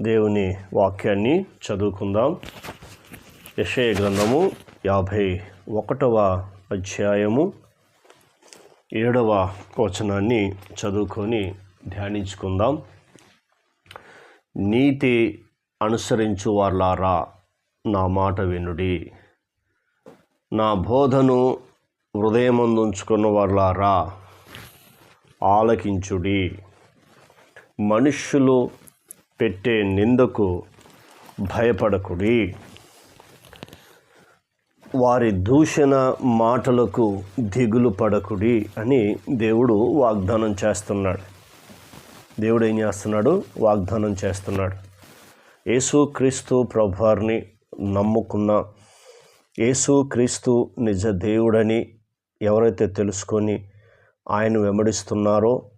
దేవుని వాక్యాన్ని చదువుకుందాం. యషయ గ్రంథము యాభై ఒకటవ అధ్యాయము ఏడవ వచనాన్ని చదువుకొని ధ్యానించుకుందాం. నీతి అనుసరించు వాళ్ళారా నా మాట వినుడి. నా బోధను హృదయమందుంచుకున్న వాళ్ళారా ఆలకించుడి. మనుష్యులు పెట్టే నిందకు భయపడకుడి. వారి దూషణ మాటలకు దిగులు పడకుడి అని దేవుడు వాగ్దానం చేస్తున్నాడు. దేవుడు ఏం చేస్తున్నాడు? వాగ్దానం చేస్తున్నాడు. యేసు క్రీస్తు ప్రభువారిని నమ్ముకున్న యేసు క్రీస్తు నిజ దేవుడని ఎవరైతే తెలుసుకొని ఆయన వెంబడిస్తున్నారో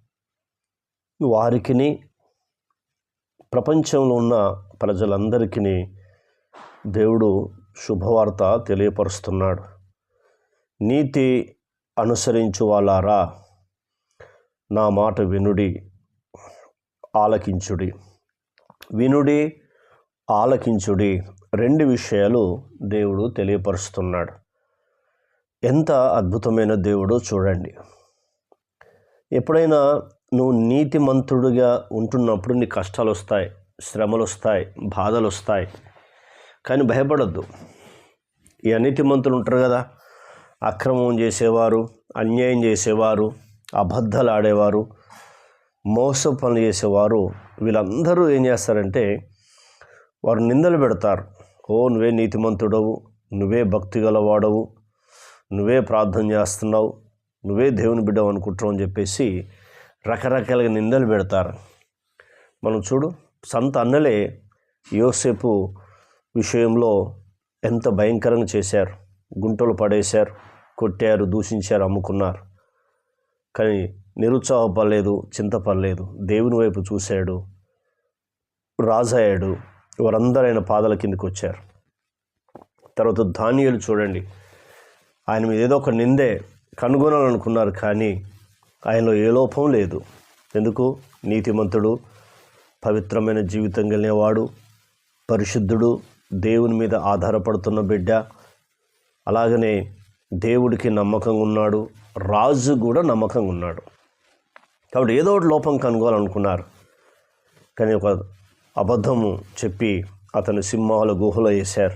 వారికిని ప్రపంచంలో ఉన్న ప్రజలందరికీ దేవుడు శుభవార్త తెలియపరుస్తున్నాడు. నీతి అనుసరించు వాళ్ళారా నా మాట వినుడి ఆలకించుడి. వినుడి ఆలకించుడి రెండు విషయాలు దేవుడు తెలియపరుస్తున్నాడు. ఎంత అద్భుతమైన దేవుడో చూడండి. ఎప్పుడైనా నువ్వు నీతిమంతుడిగా ఉంటున్నప్పుడు నీ కష్టాలు వస్తాయి శ్రమలు వస్తాయి బాధలు వస్తాయి కానీ భయపడద్దు. ఈ అనీతిమంతులు ఉంటారు కదా అక్రమం చేసేవారు అన్యాయం చేసేవారు అబద్ధాలు ఆడేవారు మోస పనులు చేసేవారు వీళ్ళందరూ ఏం చేస్తారంటే వారు నిందలు పెడతారు. ఓ నువ్వే నీతిమంతుడవు నువ్వే భక్తి గలవాడవు నువ్వే ప్రార్థన చేస్తున్నావు నువ్వే దేవుని బిడ్డవు అనుకుంటావు అని చెప్పేసి రకరకాలుగా నిందలు పెడతారు. మనం చూడు సంత అన్నలే యోసేపు విషయంలో ఎంత భయంకరంగా చేశారు. గుంటలు పడేశారు కొట్టారు దూషించారు అమ్ముకున్నారు. కానీ నిరుత్సాహపడలేదు చింతపడలేదు దేవుని వైపు చూశాడు రాజయ్యాడు వారందరూ ఆయన పాదాల కిందకి వచ్చారు. తర్వాత ధాన్యాలు చూడండి. ఆయన మీద ఏదో ఒక నిందే కనుగొనాలనుకున్నారు కానీ ఆయనలో ఏ లోపం లేదు. ఎందుకు? నీతిమంతుడు పవిత్రమైన జీవితం కలిగినవాడు పరిశుద్ధుడు దేవుని మీద ఆధారపడుతున్న బిడ్డ. అలాగనే దేవుడికి నమ్మకంగా ఉన్నాడు రాజు కూడా నమ్మకంగా ఉన్నాడు. కాబట్టి ఏదో ఒకటి లోపం కనుగోవాలనుకున్నారు కానీ ఒక అబద్ధము చెప్పి అతను సింహాల గుహలో వేశారు.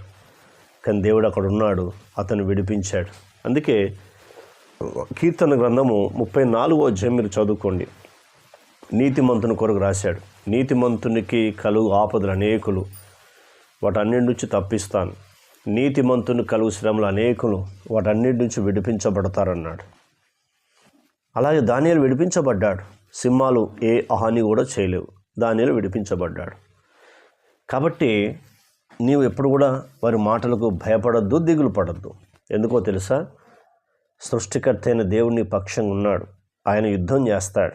కానీ దేవుడు అక్కడ ఉన్నాడు అతను విడిపించాడు. అందుకే కీర్తన గ్రంథము ముప్పై నాలుగో అధ్యాయం మీరు చదువుకోండి. నీతిమంతుని కొరకు రాశాడు. నీతిమంతునికి కలుగు ఆపదలు అనేకులు. వాటన్నిటి నుంచి తప్పిస్తాను. నీతిమంతుని కలుగు శ్రమలు అనేకులు వాటన్నిటి నుంచి విడిపించబడతారన్నాడు. అలాగే దానియాలు విడిపించబడ్డాడు. సింహాలు ఏ హాని కూడా చేయలేవు. దానియాలు విడిపించబడ్డాడు. కాబట్టి నీవు ఎప్పుడు కూడా వారి మాటలకు భయపడద్దు దిగులు పడద్దు. ఎందుకో తెలుసా? సృష్టికర్త అయిన దేవుని పక్షంగా ఉన్నాడు. ఆయన యుద్ధం చేస్తాడు.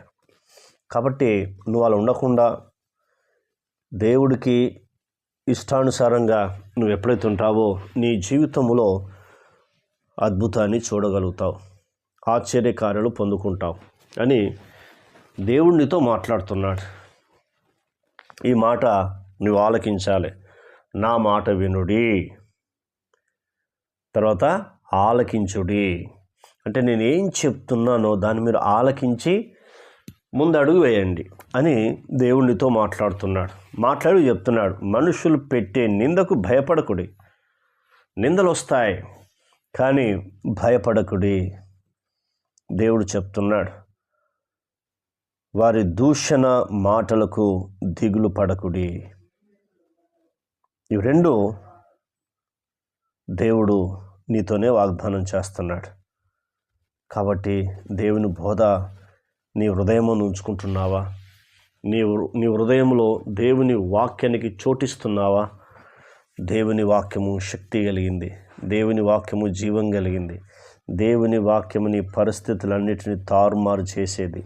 కాబట్టి నువ్వు అలా ఉండకుండా దేవుడికి ఇష్టానుసారంగా నువ్వు ఎప్పుడైతే ఉంటావో నీ జీవితంలో అద్భుతాన్ని చూడగలుగుతావు. ఆశ్చర్యకార్యాలు పొందుకుంటావు అని దేవుడినితో మాట్లాడుతున్నాడు. ఈ మాట నువ్వు ఆలకించాలి. నా మాట వినుడి. తర్వాత ఆలకించుడి. అంటే నేను ఏం చెప్తున్నానో దాన్ని మీరు ఆలకించి ముందు అడుగు వేయండి అని దేవుడితో మాట్లాడుతున్నాడు. మాట్లాడి చెప్తున్నాడు మనుషులు పెట్టే నిందకు భయపడకుడి. నిందలు వస్తాయి కానీ భయపడకుడి. దేవుడు చెప్తున్నాడు వారి దూషణ మాటలకు దిగులు పడకుడి. ఇవి రెండు దేవుడు నీతోనే వాగ్దానం చేస్తున్నాడు. కాబట్టి దేవుని బోధ నీ హృదయమును ఉంచుకుంటున్నావా? నీ నీ హృదయంలో దేవుని వాక్యానికి చోటిస్తున్నావా? దేవుని వాక్యము శక్తి కలిగింది. దేవుని వాక్యము జీవం కలిగింది. దేవుని వాక్యము నీ పరిస్థితులన్నిటిని తారుమారు చేసేది.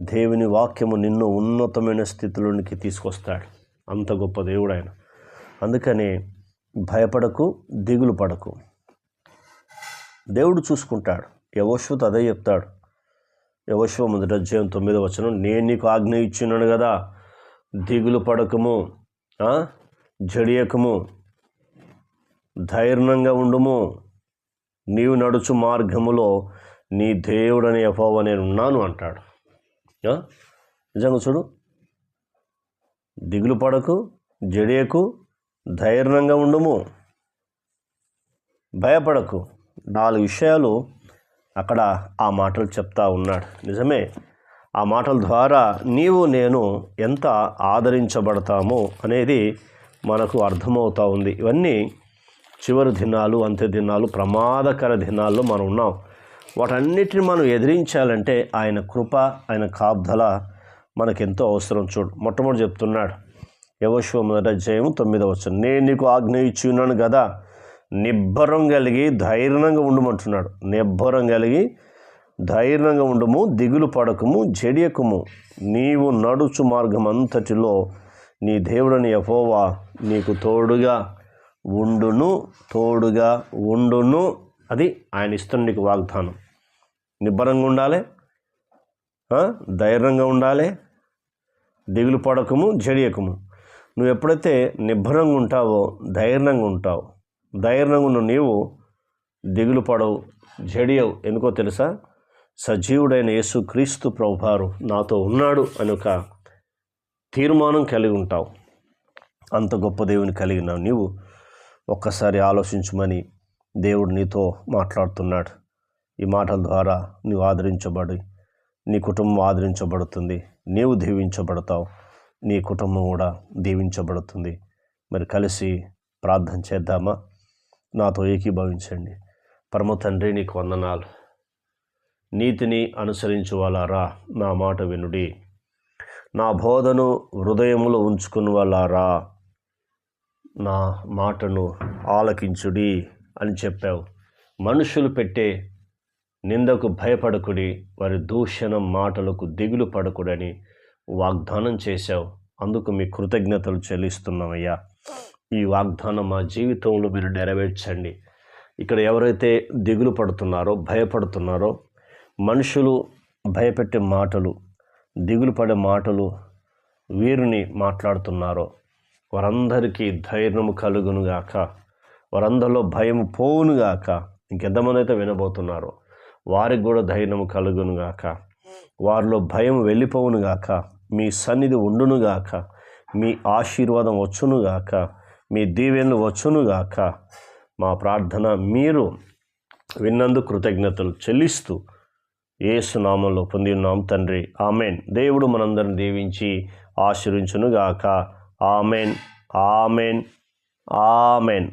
దేవుని వాక్యము నిన్ను ఉన్నతమైన స్థితిలోనికి తీసుకొస్తాడు. అంత గొప్ప దేవుడు ఆయన. అందుకని భయపడకు దిగులు పడకు. దేవుడు చూసుకుంటాడు. యవశ్వత అదే చెప్తాడు. యవశ్వ మొదటి అధ్యాయం తొమ్మిదో వచనం నేను నీకు ఆజ్ఞ ఇచ్చినాను కదా దిగులు పడకము జడియకము ధైర్యంగా ఉండుము. నీవు నడుచు మార్గములో నీ దేవుడని యెహోవా నేను ఉన్నాను అంటాడు. నిజంగా చూడు. దిగులు పడకు జడియకు ధైర్యంగా ఉండుము. భయపడకు. నాలుగు విషయాలు అక్కడ ఆ మాటలు చెప్తా ఉన్నాడు. నిజమే ఆ మాటల ద్వారా నీవు నేను ఎంత ఆదరించబడతామో అనేది మనకు అర్థమవుతూ ఉంది. ఇవన్నీ చివరి దినాలు అంత్య దినాలు ప్రమాదకర దినాల్లో మనం ఉన్నాం. వాటన్నిటిని మనం ఎదిరించాలంటే ఆయన కృప ఆయన కాబ్దల మనకెంతో అవసరం. చూడు మొట్టమొదటి చెప్తున్నాడు యవశ్వ మొదట జయము తొమ్మిదవచ్చు నేను నీకు ఆజ్ఞ ఇచ్చి ఉన్నాను కదా నిబ్బరం కలిగి ధైర్యంగా ఉండమంటున్నాడు. నిబ్బరం కలిగి ధైర్యంగా ఉండుము దిగులు పడకము జడియకము. నీవు నడుచు మార్గం అంతటిలో నీ దేవుడని ఎఫోవా నీకు తోడుగా ఉండును తోడుగా ఉండును అది ఆయన ఇస్తున్న నీకు వాగ్దానం. నిబ్బరంగా ఉండాలి ధైర్యంగా ఉండాలి దిగులు పడకము జడియకము. నువ్వు ఎప్పుడైతే నిబ్బరంగా ఉంటావో ధైర్యంగా ఉంటావు ధైర్యంగా ఉన్న నీవు దిగులు పడవు జడియవు. ఎందుకో తెలుసా? సజీవుడైన యేసు క్రీస్తు ప్రభువారు నాతో ఉన్నాడు అని ఒక తీర్మానం కలిగి ఉంటావు. అంత గొప్ప దేవుని కలిగిన నీవు ఒక్కసారి ఆలోచించమని దేవుడు నీతో మాట్లాడుతున్నాడు. ఈ మాటల ద్వారా నీవు ఆదరించబడి నీ కుటుంబం ఆదరించబడుతుంది. నీవు దీవించబడతావు. నీ కుటుంబం కూడా దీవించబడుతుంది. మరి కలిసి ప్రార్థన చేద్దామా? నాతో ఏకీభవించండి. పరమ తండ్రి నీకు వందనాలు. నీతిని అనుసరించు వాళ్ళారా నా మాట వినుడి. నా బోధను హృదయంలో ఉంచుకుని వాళ్ళారా నా మాటను ఆలకించుడి అని చెప్పావు. మనుషులు పెట్టే నిందకు భయపడకుడి వారి దూషణ మాటలకు దిగులు పడకుడని వాగ్దానం చేశావు. అందుకు మీ కృతజ్ఞతలు చెల్లిస్తున్నామయ్యా. ఈ వాగ్దానం మా జీవితంలో మీరు నెరవేర్చండి. ఇక్కడ ఎవరైతే దిగులు పడుతున్నారో భయపడుతున్నారో మనుషులు భయపెట్టే మాటలు దిగులు పడే మాటలు వీరిని మాట్లాడుతున్నారో వారందరికీ ధైర్యము కలుగునుగాక వారందరిలో భయం పోవునుగాక ఇంకెంతమందైతే వినబోతున్నారో వారికి కూడా ధైర్యము కలుగునుగాక వారిలో భయం వెళ్ళిపోవునుగాక మీ సన్నిధి ఉండునుగాక మీ ఆశీర్వాదం వచ్చునుగాక మీ దీవెన్లు వచ్చునుగాక మా ప్రార్థన మీరు విన్నందుకు కృతజ్ఞతలు చెల్లిస్తూ ఏసునామంలో పొంది ఉన్నాం తండ్రి. ఆమెన్. దేవుడు మనందరిని దీవించి ఆశీర్వించునుగాక ఆమెన్. ఆమెన్. ఆమెన్.